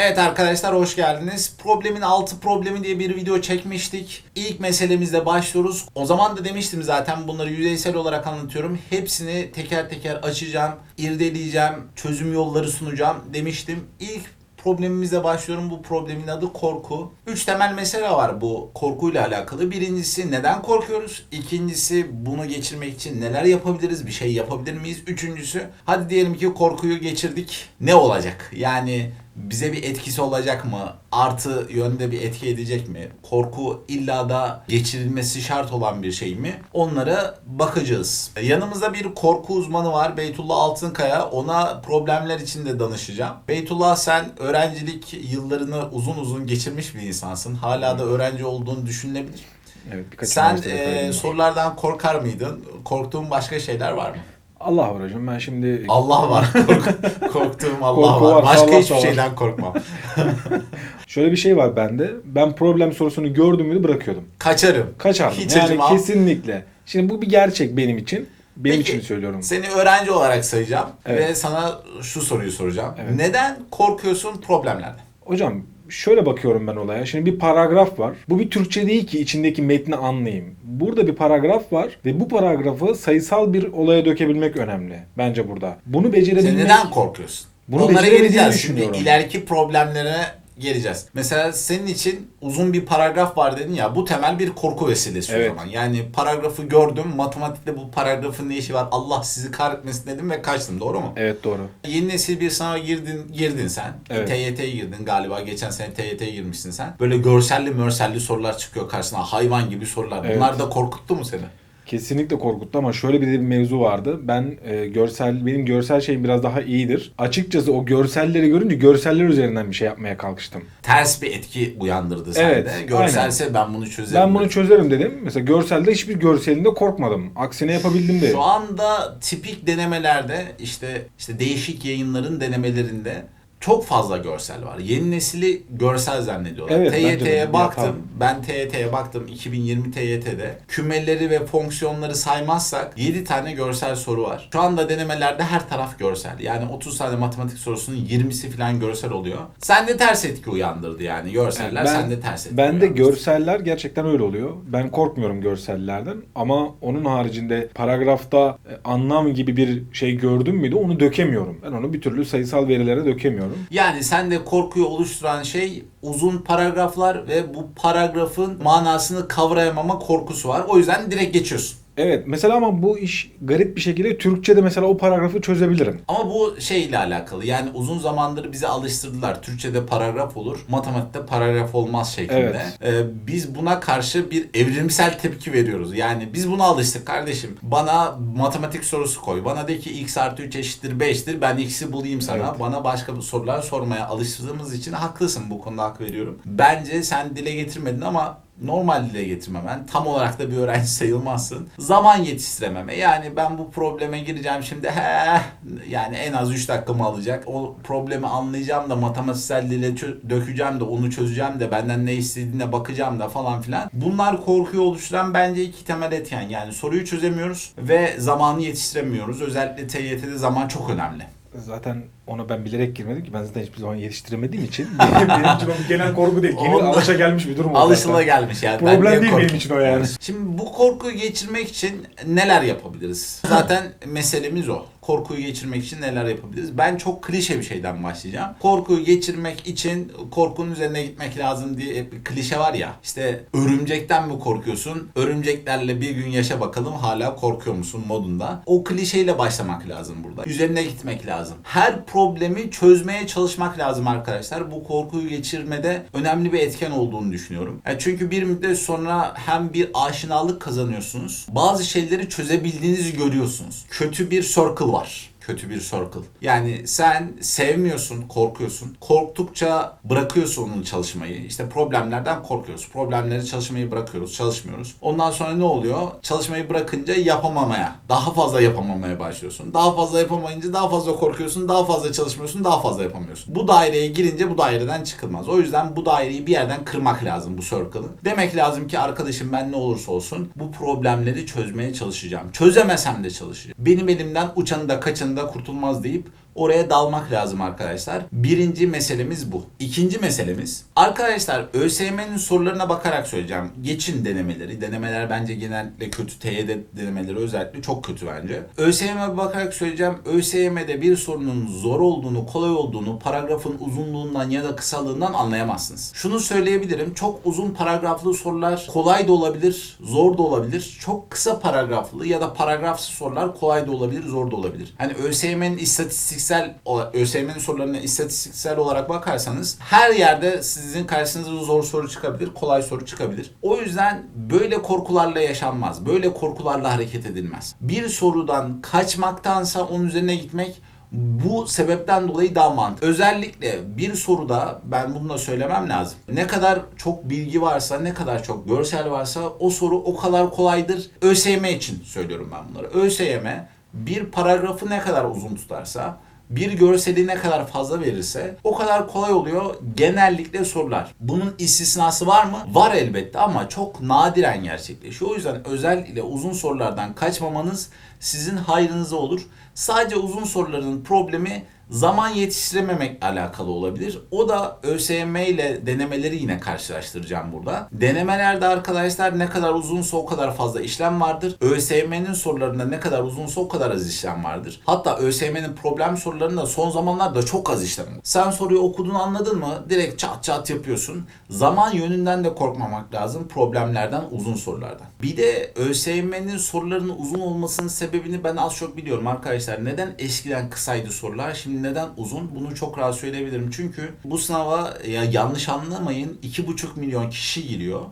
Evet arkadaşlar hoş geldiniz. Problemin altı problemi diye bir video çekmiştik. İlk meselemizle başlıyoruz. O zaman da demiştim zaten bunları yüzeysel olarak anlatıyorum. Hepsini teker teker açacağım, irdeleyeceğim, çözüm yolları sunacağım demiştim. İlk problemimizle başlıyorum. Bu problemin adı korku. Üç temel mesele var bu korkuyla alakalı. Birincisi neden korkuyoruz? İkincisi bunu geçirmek için neler yapabiliriz? Bir şey yapabilir miyiz? Üçüncüsü hadi diyelim ki korkuyu geçirdik. Ne olacak? Yani bize bir etkisi olacak mı? Artı yönde bir etki edecek mi? Korku illa da geçirilmesi şart olan bir şey mi? Onlara bakacağız. Yanımızda bir korku uzmanı var. Beytullah Altınkaya. Ona problemler için de danışacağım. Beytullah sen öğrencilik yıllarını uzun uzun geçirmiş bir insansın. Hala da öğrenci olduğunu düşünülebilir. Evet Sen e, sorulardan korkar mıydın? Korktuğun başka şeyler var mı? Allah var hocam ben şimdi Allah var. Kork- Korktuğum Allah Korku var. varsa Başka Allah da hiçbir var. şeyden korkmam. şöyle bir şey var bende. Ben problem sorusunu gördüm müydü bırakıyordum. Kaçarım. Kaçardım. Hiç yani acımam. kesinlikle. Şimdi bu bir gerçek benim için. Benim Peki, için söylüyorum. Seni öğrenci olarak sayacağım Evet. ve sana şu soruyu soracağım. Evet. Neden korkuyorsun problemlerden? Hocam şöyle bakıyorum ben olaya. Şimdi bir paragraf var. Bu bir Türkçe değil ki içindeki metni anlayayım. Burada bir paragraf var ve bu paragrafı sayısal bir olaya dökebilmek önemli. Bence burada. Bunu Sen becerebilmek... neden korkuyorsun? Bunu Onlara geleceğiz. Şimdi düşünüyorum. ileriki problemlere geleceğiz. Mesela senin için uzun bir paragraf var dedin ya bu temel bir korku vesilesi Evet. o zaman. Yani paragrafı gördüm matematikte bu paragrafın ne işi var Allah sizi kahretmesin dedim ve kaçtım doğru mu? Evet doğru. Yeni nesil bir sınava girdin girdin sen. Evet. TYT'ye girdin galiba. Geçen sene TYT'ye girmişsin sen. Böyle görselli mörselli sorular çıkıyor karşına. Hayvan gibi sorular. Evet. Bunlar da korkuttu mu seni? Kesinlikle korkuttu ama şöyle bir de bir mevzu vardı. Ben e, görsel benim görsel şeyim biraz daha iyidir. Açıkçası o görselleri görünce görseller üzerinden bir şey yapmaya kalkıştım. Ters bir etki uyandırdı Evet, sende. Görselse ben bunu çözerim. Ben bunu çözerim dedim. Mesela görselde hiçbir görselinde korkmadım. Aksine yapabildim de. Şu anda tipik denemelerde işte işte değişik yayınların denemelerinde çok fazla görsel var. Yeni nesili görsel zannediyorlar. Evet. TYT'ye baktım. tamam. Ben TYT'ye baktım 2020 TYT'de. Kümeleri ve fonksiyonları saymazsak 7 tane görsel soru var. Şu anda denemelerde her taraf görsel. Yani 30 tane matematik sorusunun 20'si falan görsel oluyor. Sende ters etki uyandırdı yani görseller Ben- sende ters etki Ben de görseller gerçekten öyle oluyor. Ben korkmuyorum görsellerden ama onun haricinde paragrafta e, anlam gibi bir şey gördüm müydü onu dökemiyorum. Ben onu bir türlü sayısal verilere dökemiyorum. Yani sende korkuyu oluşturan şey uzun paragraflar ve bu paragrafın manasını kavrayamama korkusu var. O yüzden direkt geçiyorsun. Evet mesela ama bu iş garip bir şekilde Türkçe'de mesela o paragrafı çözebilirim. Ama bu şeyle alakalı. Yani uzun zamandır bize alıştırdılar. Türkçe'de paragraf olur, matematikte paragraf olmaz şeklinde. Evet. Ee, biz buna karşı bir evrimsel tepki veriyoruz. Yani biz buna alıştık kardeşim. Bana matematik sorusu koy. Bana de ki x artı 3 eşittir 5'tir. Ben x'i bulayım sana. Evet. Bana başka bir sorular sormaya alıştığımız için haklısın bu konuda hak veriyorum. Bence sen dile getirmedin ama normal dile getirmemen, tam olarak da bir öğrenci sayılmazsın. Zaman yetiştirememe. Yani ben bu probleme gireceğim şimdi. He, yani en az 3 dakikamı alacak. O problemi anlayacağım da matematiksel dile dökeceğim de onu çözeceğim de benden ne istediğine bakacağım da falan filan. Bunlar korkuyu oluşturan bence iki temel etken. Yani soruyu çözemiyoruz ve zamanı yetiştiremiyoruz. Özellikle TYT'de zaman çok önemli. Zaten ona ben bilerek girmedim ki ben zaten hiçbir zaman yetiştiremediğim için benim, için o genel korku değil. Genel Onda- alışa gelmiş bir durum o Alışıla zaten. gelmiş yani. Ben Problem niye değil korkayım? benim için o yani. Şimdi bu korkuyu geçirmek için neler yapabiliriz? Zaten meselemiz o. Korkuyu geçirmek için neler yapabiliriz? Ben çok klişe bir şeyden başlayacağım. Korkuyu geçirmek için korkunun üzerine gitmek lazım diye hep bir klişe var ya. İşte örümcekten mi korkuyorsun? Örümceklerle bir gün yaşa bakalım hala korkuyor musun modunda. O klişeyle başlamak lazım burada. Üzerine gitmek lazım. Her problemi çözmeye çalışmak lazım arkadaşlar. Bu korkuyu geçirmede önemli bir etken olduğunu düşünüyorum. Yani çünkü bir müddet sonra hem bir aşinalık kazanıyorsunuz. Bazı şeyleri çözebildiğinizi görüyorsunuz. Kötü bir circle var kötü bir circle. Yani sen sevmiyorsun, korkuyorsun. Korktukça bırakıyorsun onun çalışmayı. İşte problemlerden korkuyoruz. Problemleri çalışmayı bırakıyoruz, çalışmıyoruz. Ondan sonra ne oluyor? Çalışmayı bırakınca yapamamaya, daha fazla yapamamaya başlıyorsun. Daha fazla yapamayınca daha fazla korkuyorsun, daha fazla çalışmıyorsun, daha fazla yapamıyorsun. Bu daireye girince bu daireden çıkılmaz. O yüzden bu daireyi bir yerden kırmak lazım bu circle'ı. Demek lazım ki arkadaşım ben ne olursa olsun bu problemleri çözmeye çalışacağım. Çözemesem de çalışacağım. Benim elimden uçanı da kaçanı kurtulmaz deyip oraya dalmak lazım arkadaşlar. Birinci meselemiz bu. İkinci meselemiz arkadaşlar ÖSYM'nin sorularına bakarak söyleyeceğim. Geçin denemeleri. Denemeler bence genellikle kötü. TYT denemeleri özellikle çok kötü bence. ÖSYM'e bakarak söyleyeceğim. ÖSYM'de bir sorunun zor olduğunu, kolay olduğunu paragrafın uzunluğundan ya da kısalığından anlayamazsınız. Şunu söyleyebilirim. Çok uzun paragraflı sorular kolay da olabilir, zor da olabilir. Çok kısa paragraflı ya da paragrafsız sorular kolay da olabilir, zor da olabilir. Hani ÖSYM'nin istatistiksel ÖSYM'nin sorularına istatistiksel olarak bakarsanız her yerde sizin karşınıza zor soru çıkabilir, kolay soru çıkabilir. O yüzden böyle korkularla yaşanmaz. Böyle korkularla hareket edilmez. Bir sorudan kaçmaktansa onun üzerine gitmek bu sebepten dolayı daha mantıklı. Özellikle bir soruda ben bunu da söylemem lazım. Ne kadar çok bilgi varsa, ne kadar çok görsel varsa o soru o kadar kolaydır. ÖSYM için söylüyorum ben bunları. ÖSYM bir paragrafı ne kadar uzun tutarsa, bir görseli ne kadar fazla verirse o kadar kolay oluyor genellikle sorular. Bunun istisnası var mı? Var elbette ama çok nadiren gerçekleşiyor. O yüzden özellikle uzun sorulardan kaçmamanız sizin hayrınıza olur. Sadece uzun soruların problemi zaman yetiştirememekle alakalı olabilir. O da ÖSYM ile denemeleri yine karşılaştıracağım burada. Denemelerde arkadaşlar ne kadar uzunsa o kadar fazla işlem vardır. ÖSYM'nin sorularında ne kadar uzunsa o kadar az işlem vardır. Hatta ÖSYM'nin problem sorularında son zamanlarda çok az işlem var. Sen soruyu okudun anladın mı? Direkt çat çat yapıyorsun. Zaman yönünden de korkmamak lazım problemlerden, uzun sorulardan. Bir de ÖSYM'nin sorularının uzun olmasının sebebini ben az çok biliyorum arkadaşlar. Neden eskiden kısaydı sorular, şimdi neden uzun? Bunu çok rahat söyleyebilirim. Çünkü bu sınava ya yanlış anlamayın 2,5 milyon kişi giriyor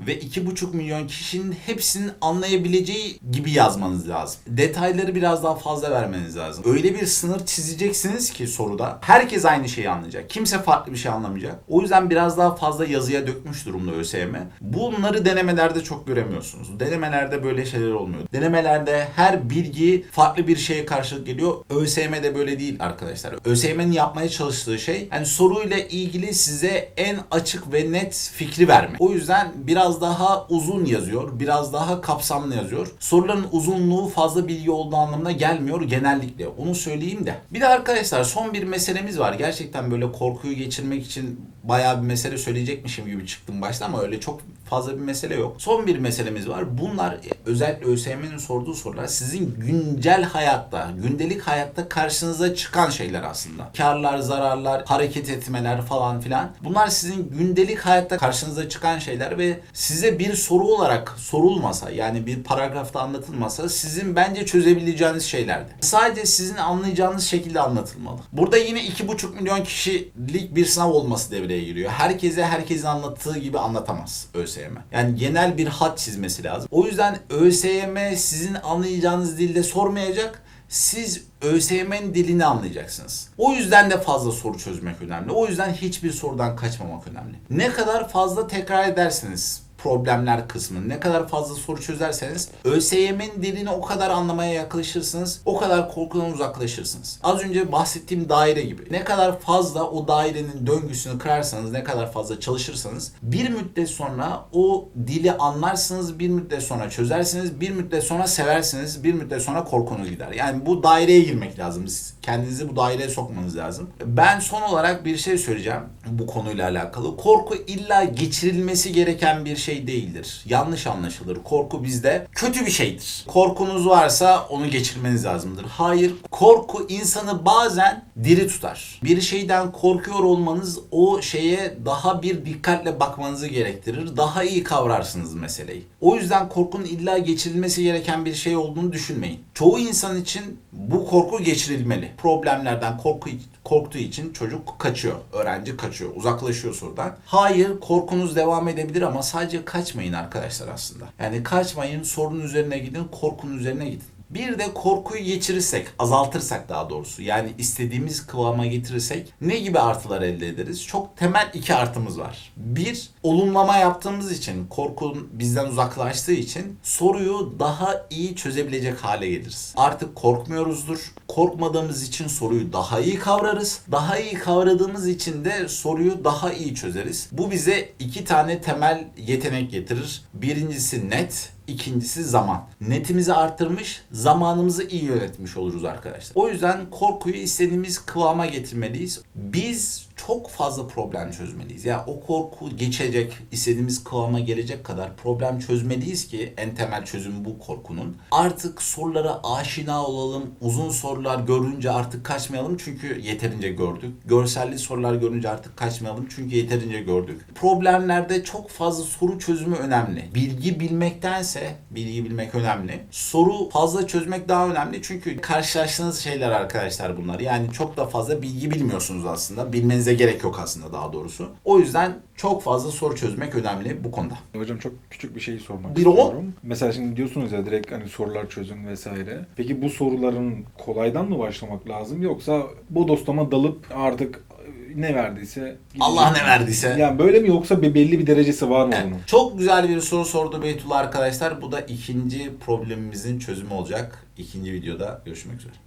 ve 2,5 milyon kişinin hepsinin anlayabileceği gibi yazmanız lazım. Detayları biraz daha fazla vermeniz lazım. Öyle bir sınır çizeceksiniz ki soruda herkes aynı şeyi anlayacak. Kimse farklı bir şey anlamayacak. O yüzden biraz daha fazla yazıya dökmüş durumda ÖSYM. Bunları denemelerde çok göremiyorsunuz. Denemelerde böyle şeyler olmuyor. Denemelerde her bilgi farklı bir şeye karşılık geliyor. ÖSYM'de böyle değil arkadaşlar. ÖSYM'nin yapmaya çalıştığı şey yani soruyla ilgili size en açık ve net fikri vermek. O yüzden biraz daha uzun yazıyor. Biraz daha kapsamlı yazıyor. Soruların uzunluğu fazla bilgi olduğu anlamına gelmiyor genellikle. Onu söyleyeyim de. Bir de arkadaşlar son bir meselemiz var. Gerçekten böyle korkuyu geçirmek için bayağı bir mesele söyleyecekmişim gibi çıktım başta ama öyle çok fazla bir mesele yok. Son bir meselemiz var. Bunlar özellikle ÖSYM'nin sorduğu sorular sizin güncel hayatta, gündelik hayatta karşınıza çıkan şeyler aslında. Karlar, zararlar, hareket etmeler falan filan. Bunlar sizin gündelik hayatta karşınıza çıkan şeyler ve size bir soru olarak sorulmasa yani bir paragrafta anlatılmasa sizin bence çözebileceğiniz şeylerdi. Sadece sizin anlayacağınız şekilde anlatılmalı. Burada yine 2,5 milyon kişilik bir sınav olması devreye giriyor. Herkese herkesin anlattığı gibi anlatamaz ÖSYM. Yani genel bir hat çizmesi lazım. O yüzden ÖSYM sizin anlayacağınız dilde sormayacak. Siz ÖSYM'nin dilini anlayacaksınız. O yüzden de fazla soru çözmek önemli. O yüzden hiçbir sorudan kaçmamak önemli. Ne kadar fazla tekrar edersiniz problemler kısmını ne kadar fazla soru çözerseniz ÖSYM'nin dilini o kadar anlamaya yaklaşırsınız. O kadar korkudan uzaklaşırsınız. Az önce bahsettiğim daire gibi. Ne kadar fazla o dairenin döngüsünü kırarsanız, ne kadar fazla çalışırsanız bir müddet sonra o dili anlarsınız, bir müddet sonra çözersiniz, bir müddet sonra seversiniz, bir müddet sonra korkunuz gider. Yani bu daireye girmek lazım. Siz kendinizi bu daireye sokmanız lazım. Ben son olarak bir şey söyleyeceğim bu konuyla alakalı. Korku illa geçirilmesi gereken bir şey değildir. Yanlış anlaşılır. Korku bizde kötü bir şeydir. Korkunuz varsa onu geçirmeniz lazımdır. Hayır, korku insanı bazen diri tutar. Bir şeyden korkuyor olmanız o şeye daha bir dikkatle bakmanızı gerektirir. Daha iyi kavrarsınız meseleyi. O yüzden korkunun illa geçirilmesi gereken bir şey olduğunu düşünmeyin. Çoğu insan için bu korku geçirilmeli. Problemlerden korku korktuğu için çocuk kaçıyor. Öğrenci kaçıyor. Uzaklaşıyor sorudan. Hayır korkunuz devam edebilir ama sadece kaçmayın arkadaşlar aslında. Yani kaçmayın sorunun üzerine gidin korkunun üzerine gidin. Bir de korkuyu geçirirsek, azaltırsak daha doğrusu yani istediğimiz kıvama getirirsek ne gibi artılar elde ederiz? Çok temel iki artımız var. Bir, olumlama yaptığımız için, korkun bizden uzaklaştığı için soruyu daha iyi çözebilecek hale geliriz. Artık korkmuyoruzdur. Korkmadığımız için soruyu daha iyi kavrarız. Daha iyi kavradığımız için de soruyu daha iyi çözeriz. Bu bize iki tane temel yetenek getirir. Birincisi net, İkincisi zaman. Netimizi arttırmış, zamanımızı iyi yönetmiş oluruz arkadaşlar. O yüzden korkuyu istediğimiz kıvama getirmeliyiz. Biz çok fazla problem çözmeliyiz. Ya o korku geçecek, istediğimiz kıvama gelecek kadar problem çözmeliyiz ki en temel çözümü bu korkunun. Artık sorulara aşina olalım. Uzun sorular görünce artık kaçmayalım çünkü yeterince gördük. Görselli sorular görünce artık kaçmayalım çünkü yeterince gördük. Problemlerde çok fazla soru çözümü önemli. Bilgi bilmektense, bilgi bilmek önemli. Soru fazla çözmek daha önemli çünkü karşılaştığınız şeyler arkadaşlar bunlar. Yani çok da fazla bilgi bilmiyorsunuz aslında. Bilmenize gerek yok aslında daha doğrusu. O yüzden çok fazla soru çözmek önemli bu konuda. Hocam çok küçük bir şey sormak Bir o. istiyorum. Mesela şimdi diyorsunuz ya direkt hani sorular çözün vesaire. Peki bu soruların kolaydan mı başlamak lazım yoksa bodoslama dalıp artık ne verdiyse gidecek Allah ne verdiyse. Yani böyle mi yoksa bir belli bir derecesi var mı Evet, bunun? Çok güzel bir soru sordu Beytullah arkadaşlar. Bu da ikinci problemimizin çözümü olacak. İkinci videoda görüşmek üzere.